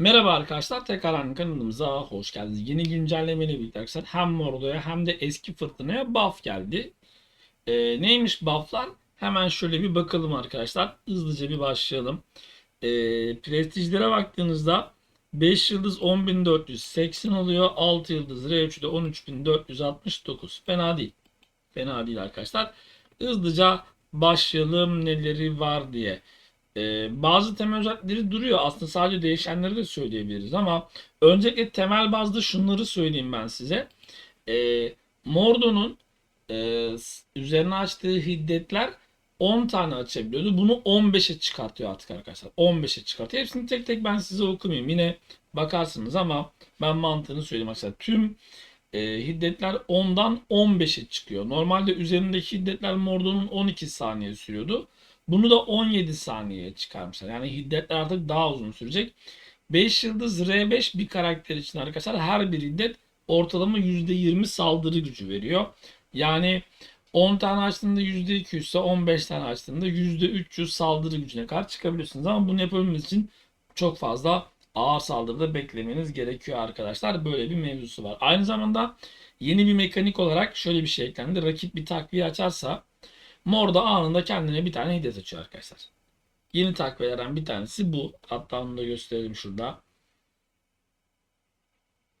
Merhaba arkadaşlar, tekrar kanalımıza hoş geldiniz. Yeni güncellemeyle birlikte arkadaşlar hem Mordo'ya hem de eski fırtınaya buff geldi. Ee, neymiş bufflar? Hemen şöyle bir bakalım arkadaşlar. Hızlıca bir başlayalım. Ee, prestijlere baktığınızda 5 yıldız 10.480 oluyor. 6 yıldız R3'de 13.469. Fena değil. Fena değil arkadaşlar. Hızlıca başlayalım neleri var diye. Ee, bazı temel özellikleri duruyor. Aslında sadece değişenleri de söyleyebiliriz ama öncelikle temel bazda şunları söyleyeyim ben size. Ee, Mordo'nun e, üzerine açtığı hiddetler 10 tane açabiliyordu. Bunu 15'e çıkartıyor artık arkadaşlar. 15'e çıkartıyor. Hepsini tek tek ben size okumayayım. Yine bakarsınız ama ben mantığını söyleyeyim arkadaşlar. Tüm e, hiddetler 10'dan 15'e çıkıyor. Normalde üzerindeki hiddetler Mordo'nun 12 saniye sürüyordu. Bunu da 17 saniyeye çıkarmışlar. Yani hiddetler artık daha uzun sürecek. 5 yıldız R5 bir karakter için arkadaşlar her bir hiddet ortalama %20 saldırı gücü veriyor. Yani 10 tane açtığında %200 ise 15 tane açtığında %300 saldırı gücüne kadar çıkabiliyorsunuz. Ama bunu yapabilmeniz için çok fazla ağır saldırıda beklemeniz gerekiyor arkadaşlar. Böyle bir mevzusu var. Aynı zamanda yeni bir mekanik olarak şöyle bir şey eklendi. Rakip bir takviye açarsa Morda anında kendine bir tane hiddet açıyor arkadaşlar. Yeni takviyelerden bir tanesi bu. Hatta onu da gösterelim şurada.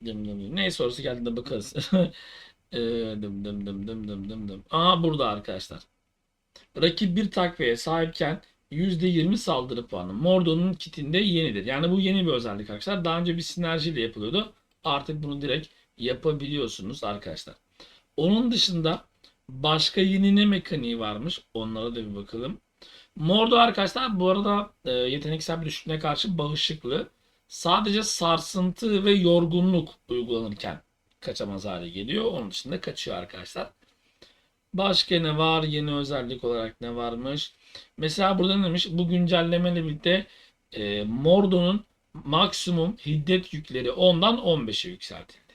Dım dım dım. Neyse orası geldiğinde bakarız. Ee, dım dım dım dım dım dım dım. Aha burada arkadaşlar. Rakip bir takviyeye sahipken %20 saldırı puanı. Mordo'nun kitinde yenidir. Yani bu yeni bir özellik arkadaşlar. Daha önce bir sinerjiyle yapılıyordu. Artık bunu direkt yapabiliyorsunuz arkadaşlar. Onun dışında başka yeni ne mekaniği varmış? Onlara da bir bakalım. Mordo arkadaşlar bu arada e, yeteneksel bir düşüklüğüne karşı bağışıklı. Sadece sarsıntı ve yorgunluk uygulanırken kaçamaz hale geliyor. Onun dışında kaçıyor arkadaşlar. Başka ne var? Yeni özellik olarak ne varmış? Mesela burada ne demiş? Bu güncellemeyle birlikte e, Mordo'nun maksimum hiddet yükleri 10'dan 15'e yükseltildi.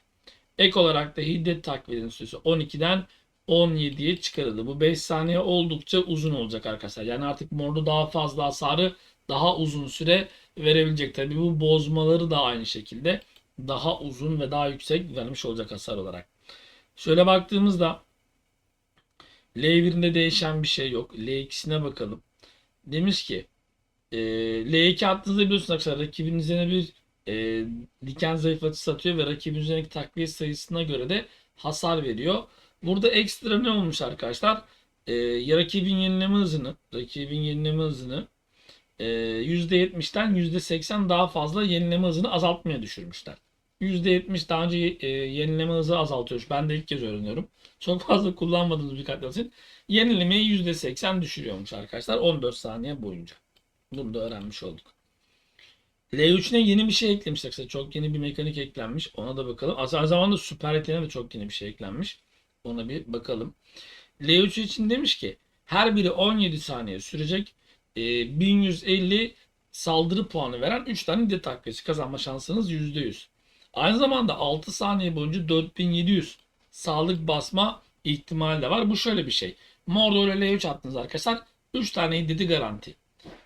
Ek olarak da hiddet takviyenin süresi 12'den 17'ye çıkarıldı. Bu 5 saniye oldukça uzun olacak arkadaşlar. Yani artık Mordo daha fazla hasarı daha uzun süre verebilecek. Tabii bu bozmaları da aynı şekilde daha uzun ve daha yüksek vermiş olacak hasar olarak. Şöyle baktığımızda L1'inde değişen bir şey yok. L2'sine bakalım. Demiş ki e, L2 attığınızda biliyorsunuz arkadaşlar rakibin üzerine bir e, diken zayıflatıcısı atıyor ve rakibin üzerindeki takviye sayısına göre de hasar veriyor. Burada ekstra ne olmuş arkadaşlar? E, ya rakibin yenileme hızını, rakibin yenileme hızını e, %70'den %80 daha fazla yenileme hızını azaltmaya düşürmüşler. %70 daha önce e, yenileme hızı azaltıyor. Ben de ilk kez öğreniyorum. Çok fazla kullanmadığınız bir katlar için yenilemeyi %80 düşürüyormuş arkadaşlar 14 saniye boyunca. Bunu da öğrenmiş olduk. L3'üne yeni bir şey eklemişler. Çok yeni bir mekanik eklenmiş. Ona da bakalım. Aynı zamanda süper yeteneğine de çok yeni bir şey eklenmiş. Ona bir bakalım. L3 için demiş ki her biri 17 saniye sürecek. E, 1150 saldırı puanı veren 3 tane hiddet takviyesi kazanma şansınız %100. Aynı zamanda 6 saniye boyunca 4700 sağlık basma ihtimali de var. Bu şöyle bir şey. Mordo ile L3 attınız arkadaşlar. 3 tane hiddeti garanti.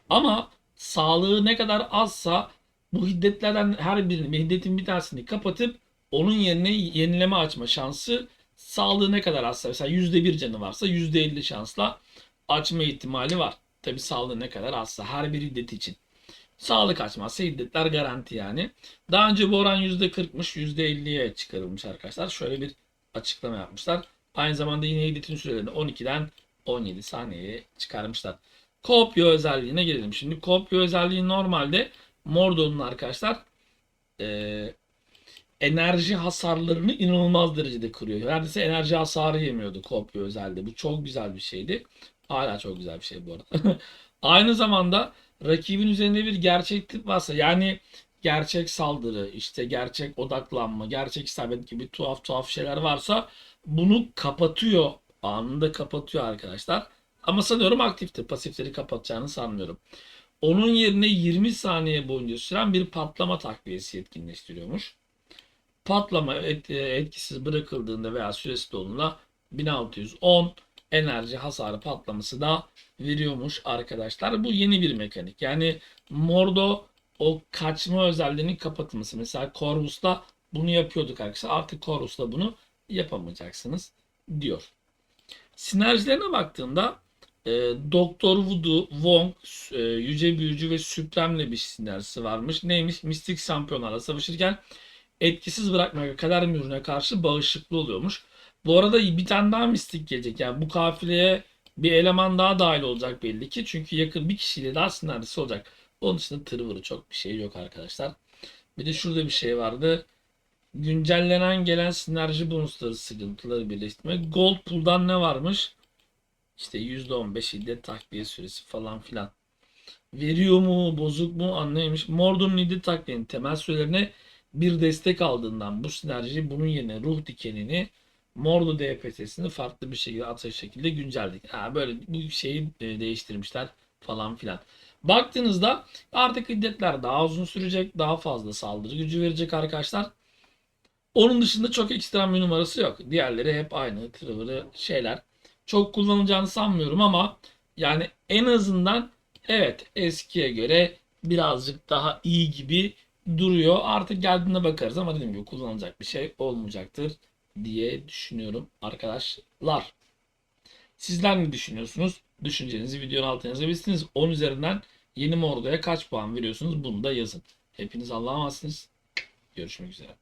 Ama sağlığı ne kadar azsa bu hiddetlerden her birini, bir hiddetin bir tanesini kapatıp onun yerine yenileme açma şansı sağlığı ne kadar azsa mesela %1 canı varsa %50 şansla açma ihtimali var. Tabi sağlığı ne kadar azsa her bir hiddet için. Sağlık açmazsa hiddetler garanti yani. Daha önce bu oran %40'mış %50'ye çıkarılmış arkadaşlar. Şöyle bir açıklama yapmışlar. Aynı zamanda yine hiddetin sürelerini 12'den 17 saniyeye çıkarmışlar. Kopya özelliğine gelelim. Şimdi kopya özelliği normalde Mordo'nun arkadaşlar enerji hasarlarını inanılmaz derecede kırıyor. Neredeyse enerji hasarı yemiyordu kopya özelde. Bu çok güzel bir şeydi. Hala çok güzel bir şey bu arada. Aynı zamanda rakibin üzerinde bir gerçek tip varsa yani gerçek saldırı, işte gerçek odaklanma, gerçek isabet gibi tuhaf tuhaf şeyler varsa bunu kapatıyor. Anında kapatıyor arkadaşlar. Ama sanıyorum aktiftir. Pasifleri kapatacağını sanmıyorum. Onun yerine 20 saniye boyunca süren bir patlama takviyesi etkinleştiriyormuş. Patlama et- etkisiz bırakıldığında veya süresi dolduğunda 1610 enerji hasarı patlaması da veriyormuş arkadaşlar. Bu yeni bir mekanik. Yani Mordo o kaçma özelliğinin kapatılması. Mesela Corvus'ta bunu yapıyorduk arkadaşlar. Artık Corvus'ta bunu yapamayacaksınız diyor. Sinerjilerine baktığında e, Doktor Voodoo, Wong, e, Yüce Büyücü ve Supreme'le bir sinerjisi varmış. Neymiş? Mistik şampiyonlarla savaşırken etkisiz bırakmak kader mührüne karşı bağışıklı oluyormuş. Bu arada bir tane daha mistik gelecek. Yani bu kafileye bir eleman daha dahil olacak belli ki. Çünkü yakın bir kişiyle daha sinerjisi olacak. Onun dışında tırvırı çok bir şey yok arkadaşlar. Bir de şurada bir şey vardı. Güncellenen gelen sinerji bonusları sıkıntıları birleştirmek. Gold Pool'dan ne varmış? İşte %15 şiddet takviye süresi falan filan. Veriyor mu, bozuk mu anlaymış. Mordor'un lider takviyenin temel sürelerine bir destek aldığından bu sinerji bunun yerine ruh dikenini Mordo DPS'sini farklı bir şekilde atış şekilde güncelledik. Ha, böyle bu şeyi e, değiştirmişler falan filan. Baktığınızda artık hiddetler daha uzun sürecek, daha fazla saldırı gücü verecek arkadaşlar. Onun dışında çok ekstrem bir numarası yok. Diğerleri hep aynı tırvırı şeyler. Çok kullanılacağını sanmıyorum ama yani en azından evet eskiye göre birazcık daha iyi gibi duruyor. Artık geldiğinde bakarız ama dediğim gibi kullanılacak bir şey olmayacaktır diye düşünüyorum arkadaşlar. Sizler ne düşünüyorsunuz? Düşüncenizi videonun altına yazabilirsiniz. 10 üzerinden yeni Mordo'ya kaç puan veriyorsunuz? Bunu da yazın. Hepiniz Allah'a emanetsiniz. Görüşmek üzere.